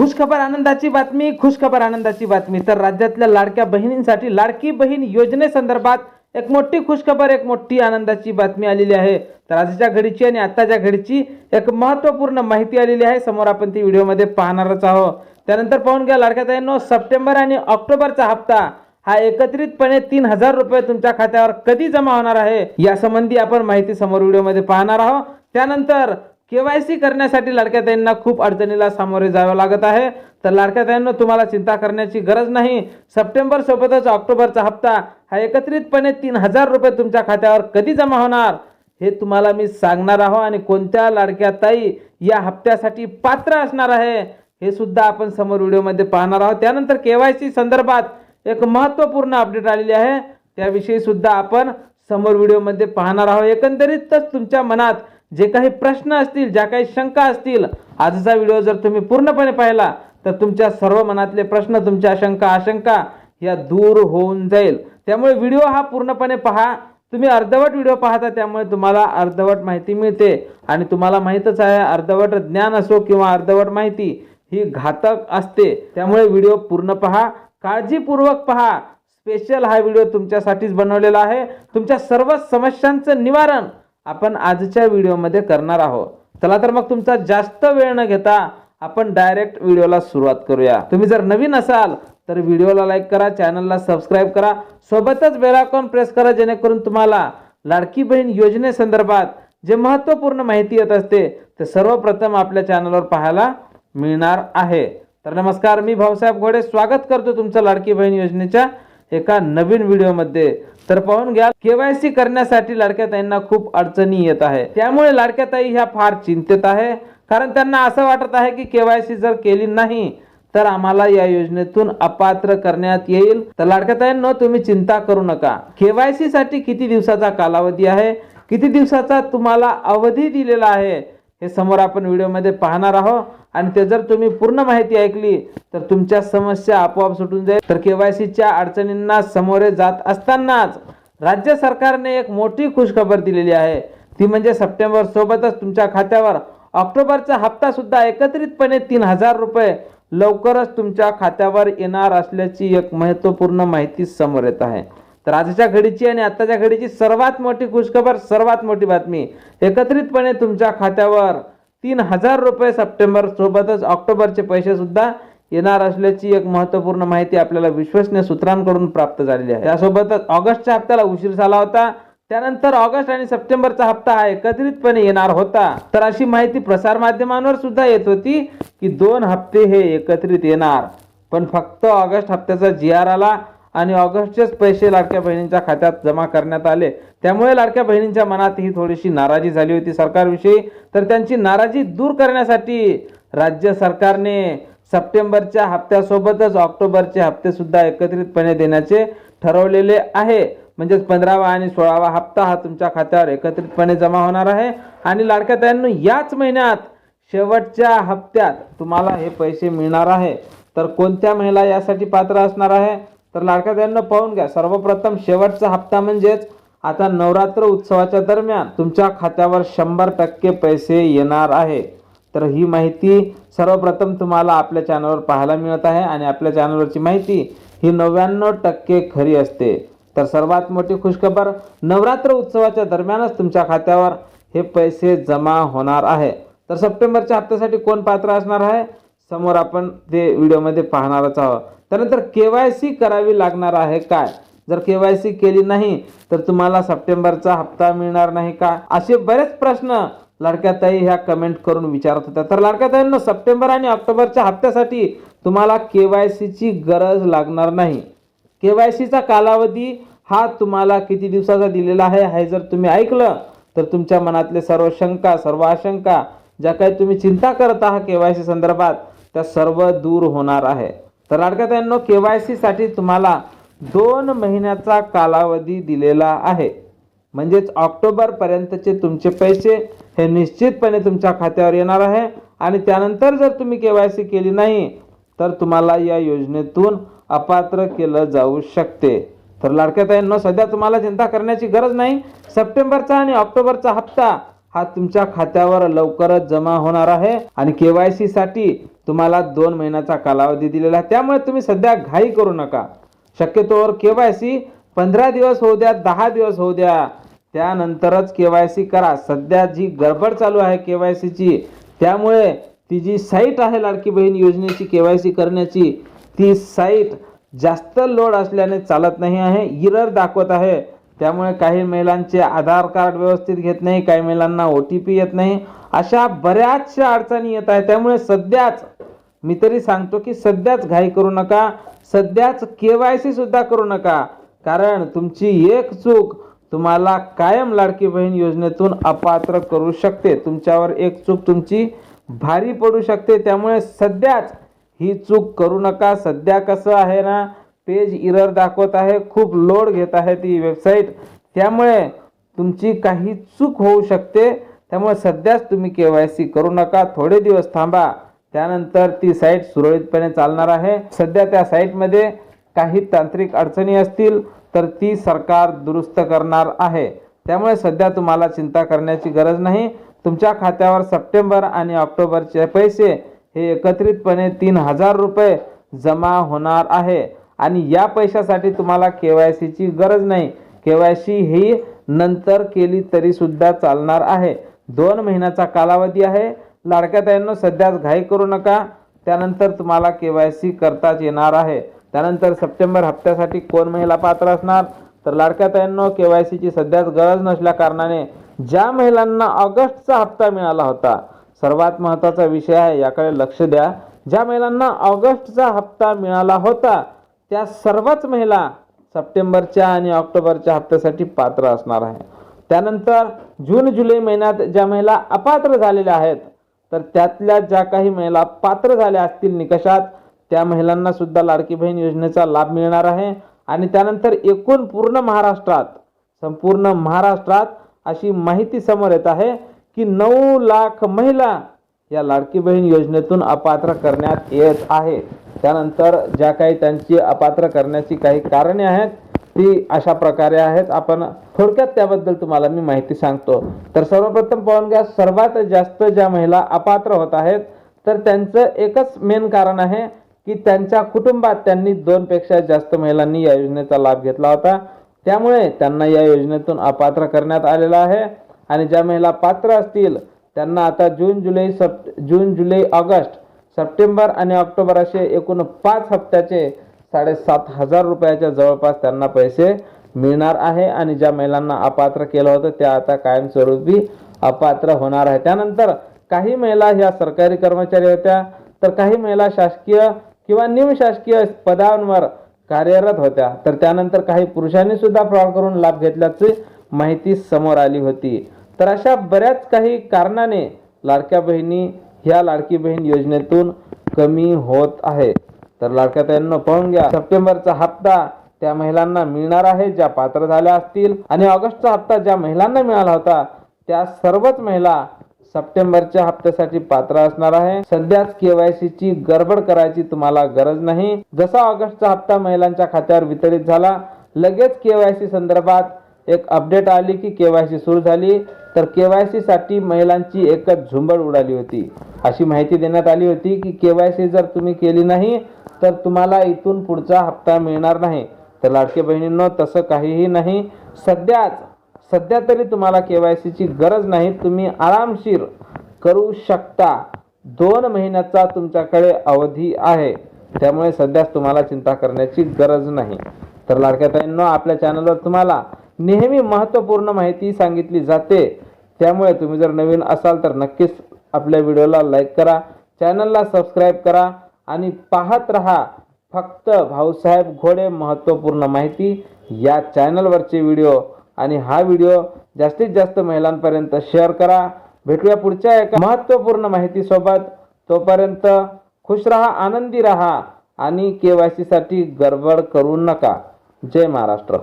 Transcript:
खुशखबर आनंदाची बातमी खुशखबर आनंदाची बातमी. तर राज्यातल्या लाडक्या बहिणींसाठी लाडकी बहीण योजनेसंदर्भात एक मोठी खुशखबर एक मोठी आनंदाची बातमी आलेली आहे. तर आजच्या घडीची आणि आत्ताच्या घडीची एक महत्त्वपूर्ण माहिती आलेली आहे. समोर आपण ती व्हिडिओमध्ये पाहणारच आहोत. त्यानंतर पाहून घ्या लाडक्या ताईंनो सप्टेंबर आणि ऑक्टोबरचा हप्ता हा एकत्रितपणे तीन हजार रुपये तुमच्या खात्यावर कधी जमा होणार आहे? यासंबंधी आपण माहिती समोर व्हिडिओमध्ये पाहणार आहोत. त्यानंतर केवायसी करण्यासाठी लाडक्या ताईंना खूप अडचणीला सामोरे जावं लागत आहे. तर लाडक्याताईंना तुम्हाला चिंता करण्याची गरज नाही. सप्टेंबर सोबतच ऑक्टोबरचा हप्ता हा एकत्रितपणे तीन हजार रुपये तुमच्या खात्यावर कधी जमा होणार हे तुम्हाला मी सांगणार आहो. आणि कोणत्या लाडक्या ताई या हप्त्यासाठी पात्र असणार आहे हे सुद्धा आपण समोर व्हिडिओमध्ये पाहणार आहोत. त्यानंतर केवायसी संदर्भात एक महत्त्वपूर्ण अपडेट आलेली आहे. त्याविषयी सुद्धा आपण समोर व्हिडिओमध्ये पाहणार आहोत. एकंदरीतच तुमच्या मनात जे काही प्रश्न असतील ज्या काही शंका असतील आजचा व्हिडिओ जर तुम्ही पूर्णपणे पाहिला तर तुमच्या सर्व मनातले प्रश्न तुमच्या शंका आशंका या दूर होऊन जाईल. त्यामुळे व्हिडिओ हा पूर्णपणे पहा. तुम्ही अर्धवट व्हिडिओ पाहता त्यामुळे तुम्हाला अर्धवट माहिती मिळते. आणि तुम्हाला माहीतच आहे अर्धवट ज्ञान असो किंवा अर्धवट माहिती ही घातक असते. त्यामुळे व्हिडिओ पूर्ण पहा. काळजीपूर्वक पहा. स्पेशल हा व्हिडिओ तुमच्यासाठीच बनवलेला आहे. तुमच्या सर्व समस्यांचं निवारण आपण आजच्या व्हिडिओमध्ये करणार आहोत. चला तर मग तुमचा जास्त वेळ न घेता आपण डायरेक्ट व्हिडिओला सुरुवात करूया. तुम्ही जर नवीन असाल तर व्हिडिओला लाईक करा चॅनलला सबस्क्राईब करा. सोबतच बेलायकॉन प्रेस करा जेणेकरून तुम्हाला लाडकी बहीण योजनेसंदर्भात जे महत्त्वपूर्ण माहिती येत असते ते सर्वप्रथम आपल्या चॅनलवर पाहायला मिळणार आहे. तर नमस्कार मी भाऊसाहेब घोडे. स्वागत करतो तुमचं लाडकी बहीण योजनेच्या एका नवीन व्हिडिओमध्ये. तर पाहून घ्या केवायसी करण्यासाठी लाडक्या ताईंना खूप अडचणी येत आहे. त्यामुळे लाडक्या ताई ह्या फार चिंतेत आहे. कारण त्यांना असं वाटत आहे की केवायसी जर केली नाही तर आम्हाला या योजनेतून अपात्र करण्यात येईल. तर लाडक्या ताईंनो तुम्ही चिंता करू नका. केवायसी साठी किती दिवसाचा कालावधी आहे? किती दिवसाचा तुम्हाला अवधी दिलेला आहे? हे समोर आपण व्हिडिओमध्ये पाहणार आहोत. आणि ते जर तुम्ही पूर्ण माहिती ऐकली तर तुमच्या समस्या आपोआप सुटून जाईल. तर केवायसीच्या अडचणींना सामोरे जात असतानाच राज्य सरकारने एक मोठी खुशखबर दिलेली आहे. ती म्हणजे सप्टेंबर सोबतच तुमच्या खात्यावर ऑक्टोबरचा हप्ता सुद्धा एकत्रितपणे तीन हजार रुपये लवकरच तुमच्या खात्यावर येणार असल्याची एक महत्त्वपूर्ण माहिती समोर येत आहे. तर आजच्या घडीची आणि आत्ताच्या घडीची सर्वात मोठी खुशखबर सर्वात मोठी बातमी. एकत्रितपणे तुमच्या खात्यावर तीन हजार रुपये सप्टेंबर सोबतच ऑक्टोबरचे पैसे सुद्धा येणार असल्याची एक महत्त्वपूर्ण माहिती आपल्याला विश्वसनीय सूत्रांकडून प्राप्त झालेली आहे. त्यासोबतच ऑगस्टच्या हप्त्याला उशीर झाला होता. त्यानंतर ऑगस्ट आणि सप्टेंबरचा हप्ता हा एकत्रितपणे येणार होता. तर अशी माहिती प्रसार माध्यमांवर सुद्धा येत होती की दोन हप्ते हे एकत्रित येणार. पण फक्त ऑगस्ट हप्त्याचा जी आर आला. आणि ऑगस्टचेच पैसे लाडक्या बहिणींच्या खात्यात जमा करण्यात आले. त्यामुळे लाडक्या बहिणींच्या मनात ही थोडीशी नाराजी झाली होती सरकारविषयी. तर त्यांची नाराजी दूर करण्यासाठी राज्य सरकारने सप्टेंबरच्या हप्त्यासोबतच ऑक्टोबरचे हप्तेसुद्धा एकत्रितपणे देण्याचे ठरवलेले आहे. म्हणजेच पंधरावा आणि सोळावा हप्ता हा तुमच्या खात्यावर एकत्रितपणे जमा होणार आहे. आणि लाडक्या ताईंनो याच महिन्यात शेवटच्या हप्त्यात तुम्हाला हे पैसे मिळणार आहे. तर कोणत्या महिला यासाठी पात्र असणार आहे? तर लाडक्या त्यांना पाहून घ्या. सर्वप्रथम शेवटचा हप्ता म्हणजेच आता नवरात्र उत्सवाच्या दरम्यान तुमच्या खात्यावर शंभर टक्के पैसे येणार आहे. तर ही माहिती सर्वप्रथम तुम्हाला आपल्या चॅनलवर पाहायला मिळत आहे आणि आपल्या चॅनलवरची माहिती ही नव्याण्णव टक्के खरी असते. तर सर्वात मोठी खुशखबर नवरात्र उत्सवाच्या दरम्यानच तुमच्या खात्यावर हे पैसे जमा होणार आहे. तर सप्टेंबरच्या हप्त्यासाठी कोण पात्र असणार आहे? समोर आपण ते व्हिडिओमध्ये पाहणारच आहोत. त्यानंतर के वाय सी करावी लागणार आहे काय? जर के वाय सी केली नाही तर तुम्हाला सप्टेंबरचा हप्ता मिळणार नाही का? असे बरेच प्रश्न लाडक्याताई ह्या कमेंट करून विचारत होत्या. तर लाडक्याताईंना सप्टेंबर आणि ऑक्टोबरच्या हप्त्यासाठी तुम्हाला के वाय सीची गरज लागणार नाही. के वाय सीचा कालावधी हा तुम्हाला किती दिवसाचा दिलेला आहे हे जर तुम्ही ऐकलं तर तुमच्या मनातले सर्व शंका सर्व आशंका ज्या काही तुम्ही चिंता करत आहात के वाय सी संदर्भात त्या सर्व दूर होणार आहे. तर लाडक्या के वाय सीसाठी तुम्हाला दोन महिन्याचा कालावधी दिलेला आहे. म्हणजेच ऑक्टोबरपर्यंतचे तुमचे पैसे हे निश्चितपणे तुमच्या खात्यावर येणार आहे. आणि त्यानंतर जर तुम्ही के वाय सी केली नाही तर तुम्हाला या योजनेतून अपात्र केलं जाऊ शकते. तर लाडक्या ताईंनो सध्या तुम्हाला चिंता करण्याची गरज नाही. सप्टेंबरचा आणि ऑक्टोबरचा हप्ता हा तुमच्या खात्यावर लवकरच जमा होणार आहे. आणि के वाय सीसाठी तुम्हाला दोन महिन्याचा कालावधी दिलेला आहे. त्यामुळे तुम्ही सध्या घाई करू नका. शक्यतोवर के वाय सी पंधरा दिवस होऊ द्या दहा दिवस होऊ द्या. त्यानंतरच के वाय सी करा. सध्या जी गडबड चालू आहे के वाय सीची त्यामुळे ती जी साईट आहे लाडकी बहीण योजनेची के वाय सी करण्याची ती साईट जास्त लोड असल्याने चालत नाही आहे. इरर दाखवत आहे. त्यामुळे काही महिलांचे आधार कार्ड व्यवस्थित घेत नाही काही महिलांना ओ टी पी येत नाही. अशा बऱ्याचशा अडचणी येत आहेत. त्यामुळे सध्याच मी तरी सांगतो की सध्याच घाई करू नका. सध्याच के वाय सीसुद्धा करू नका. कारण तुमची एक चूक तुम्हाला कायम लाडकी बहीण योजनेतून अपात्र करू शकते. तुमच्यावर एक चूक तुमची भारी पडू शकते. त्यामुळे सध्याच ही चूक करू नका. सध्या कसं आहे ना पेज इरर दाखवत आहे खूप लोड घेत आहे ती वेबसाईट त्यामुळे तुमची काही चूक होऊ शकते. त्यामुळे सध्याच तुम्ही के वाय सी करू नका. थोडे दिवस थांबा. त्यानंतर ती साईट सुरळीतपणे चालणार आहे. सध्या त्या साईटमध्ये काही तांत्रिक अडचणी असतील तर ती सरकार दुरुस्त करणार आहे. त्यामुळे सध्या तुम्हाला चिंता करण्याची गरज नाही. तुमच्या खात्यावर सप्टेंबर आणि ऑक्टोबरचे पैसे हे एकत्रितपणे तीन हजार रुपये जमा होणार आहे. आणि या पैशासाठी तुम्हाला के वाय सीची गरज नाही. के वाय सी ही नंतर केली तरीसुद्धा चालणार आहे. दोन महिन्याचा कालावधी आहे. लाडक्या ताईंनो सध्याच घाई करू नका. त्यानंतर तुम्हाला के वाय सी करताच येणार आहे. त्यानंतर सप्टेंबर हप्त्यासाठी कोण महिला पात्र असणार? तर लाडक्या ताईंनो के वाय सीची सध्याच गरज नसल्या कारणाने ज्या महिलांना ऑगस्टचा हप्ता मिळाला होता सर्वात महत्त्वाचा विषय आहे याकडे लक्ष द्या. ज्या महिलांना ऑगस्टचा हप्ता मिळाला होता त्या सर्वच महिला सप्टेंबरच्या आणि ऑक्टोबरच्या हप्त्यासाठी पात्र असणार आहे त्यानंतर जून जुलै महिन्यात ज्या महिला अपात्र झालेल्या आहेत तर त्यातल्या ज्या काही महिला पात्र झाल्या असतील निकषात त्या महिलांना सुद्धा लाडकी बहीण योजनेचा लाभ मिळणार आहे. आणि त्यानंतर एकूण पूर्ण महाराष्ट्रात संपूर्ण महाराष्ट्रात अशी माहिती समोर येत आहे की नऊ लाख महिला या लाडकी बहीण योजनेतून अपात्र करण्यात येत आहे. त्यानंतर ज्या काही त्यांची अपात्र करण्याची काही कारणे आहेत ती अशा प्रकारे आहेत. आपण थोडक्यात त्याबद्दल तुम्हाला मी माहिती सांगतो. तर सर्वप्रथम पाहून घ्या सर्वात जास्त ज्या महिला अपात्र होत आहेत तर त्यांचं एकच मेन कारण आहे की त्यांच्या कुटुंबात त्यांनी दोनपेक्षा जास्त महिलांनी या योजनेचा लाभ घेतला होता. त्यामुळे त्यांना या योजनेतून अपात्र करण्यात आलेलं आहे. आणि ज्या महिला पात्र असतील त्यांना आता जून जुलै सप जून जुलै ऑगस्ट सप्टेंबर आणि ऑक्टोबर असे एकूण पाच हप्त्याचे साडेसात हजार रुपयाच्या जवळपास त्यांना पैसे मिळणार आहे आणि ज्या महिलांना अपात्र केलं होतं त्या आता कायमस्वरूपी अपात्र होणार आहे. त्यानंतर काही महिला ह्या सरकारी कर्मचारी होत्या तर काही महिला शासकीय किंवा निमशासकीय पदांवर कार्यरत होत्या तर त्यानंतर काही पुरुषांनी सुद्धा फ्रॉड करून लाभ घेतल्याची माहिती समोर आली होती. तर अशा बऱ्याच काही कारणाने लाडक्या बहिणी ह्या लाडकी बहीण योजनेतून कमी होत आहे. तर लाडक्या ताईंनो पाहून घ्या. सप्टेंबरचा हप्ता त्या महिलांना मिळणार आहे ज्या पात्र झाल्या असतील. आणि ऑगस्टचा हप्ता ज्या महिलांना मिळाला होता त्या सर्वच महिला सप्टेंबरच्या हप्त्यासाठी पात्र असणार आहे. सध्याच केवायसी ची गडबड करायची तुम्हाला गरज नाही. जसा ऑगस्टचा हप्ता महिलांच्या खात्यावर वितरित झाला लगेच केवायसी संदर्भात एक अपडेट आली की केवायसी सुरू झाली. तर के वाय सीसाठी महिलांची एकच झुंबड उडाली होती. अशी माहिती देण्यात आली होती की के वाय सी जर तुम्ही केली नाही तर तुम्हाला इथून पुढचा हप्ता मिळणार नाही. तर लाडके बहिणींनो तसं काहीही नाही. सध्याच सध्या तरी तुम्हाला के वाय सीची गरज नाही. तुम्ही आरामशीर करू शकता. दोन महिन्याचा तुमच्याकडे अवधी आहे. त्यामुळे सध्याच तुम्हाला चिंता करण्याची गरज नाही. तर लाडक्या ताईंनो आपल्या चॅनलवर तुम्हाला नेहमी महत्त्वपूर्ण माहिती सांगितली जाते. त्यामुळे तुम्ही जर नवीन असाल तर नक्कीच आपल्या व्हिडिओला लाईक करा चॅनलला सबस्क्राईब करा आणि पाहत रहा फक्त भाऊसाहेब घोडे महत्त्वपूर्ण माहिती या चॅनलवरचे व्हिडिओ. आणि हा व्हिडिओ जास्तीत जास्त महिलांपर्यंत शेअर करा. भेटूया पुढच्या एका महत्त्वपूर्ण माहितीसोबत तोपर्यंत खुश रहा आनंदी रहा आणि के वाय सीसाठी गडबड करू नका. जय महाराष्ट्र.